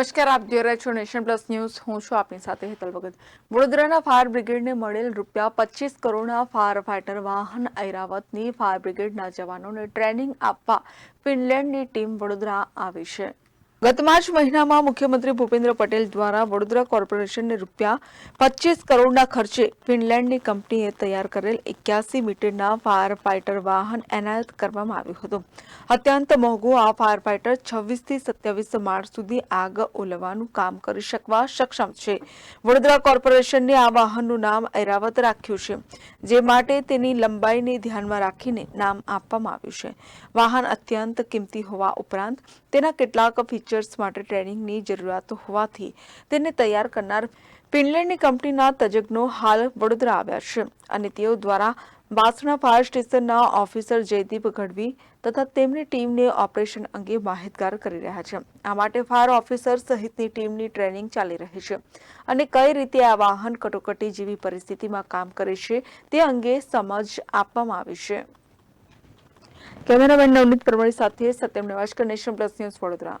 નમસ્કાર, આપ જોઈ રહ્યા છો નેશન પ્લસ ન્યૂઝ. હું છું આપની સાથે હેતલ ભગત. વડોદરાના ફાયર બ્રિગેડને મળેલ રૂપિયા પચીસ કરોડના ફાયર ફાઇટર વાહન ઐરાવતની ફાયર બ્રિગેડના જવાનોને ટ્રેનિંગ આપવા ફિનલેન્ડની ટીમ વડોદરા આવી છે. ગત માર્ચ મહિનામાં મુખ્યમંત્રી ભૂપેન્દ્ર પટેલ દ્વારા વડોદરા કોર્પોરેશનને રૂપિયા પચીસ કરોડના ખર્ચે ફિનલેન્ડની કંપનીએ તૈયાર કરેલ એક્યાસી મીટરના ફાયર ફાઇટર વાહન એનાયત કરવામાં આવ્યું હતું. અત્યંત મોંઘું આ ફાયર ફાઇટર છવ્વીસથી સત્યાવીસ માર્ચ સુધી આગ ઓલવાનું કામ કરી શકવા સક્ષમ છે. વડોદરા કોર્પોરેશનને આ વાહનનું નામ ઐરાવત રાખ્યું છે, જે માટે તેની લંબાઈને ધ્યાનમાં રાખીને નામ આપવામાં આવ્યું છે. વાહન અત્યંત કિંમતી હોવા ઉપરાંત તેના કેટલાક ફીચર્સ માટે ટ્રેનિંગની જરૂરિયાત હોવાથી તેને તૈયાર કરનાર ફિનલેન્ડની કંપનીના તજજ્ઞો હાલ વડોદરા આવ્યા છે અને તેઓ દ્વારા બાસણા ફાયર સ્ટેશનના ઓફિસર જયદીપ ગઢવી તથા તેમની ટીમને ઓપરેશન અંગે માહિતગાર કરી રહ્યા છે. આ માટે ફાયર ઓફિસર સહિતની ટીમની ટ્રેનિંગ ચાલી રહી છે અને કઈ રીતે આ વાહન કટોકટી જેવી પરિસ્થિતિમાં કામ કરે છે તે અંગે સમજ આપવામાં આવી છે. કેમેરામેન નવનીત પરમળી સાથે Satyam Nivaskar nation plus news Vadodara.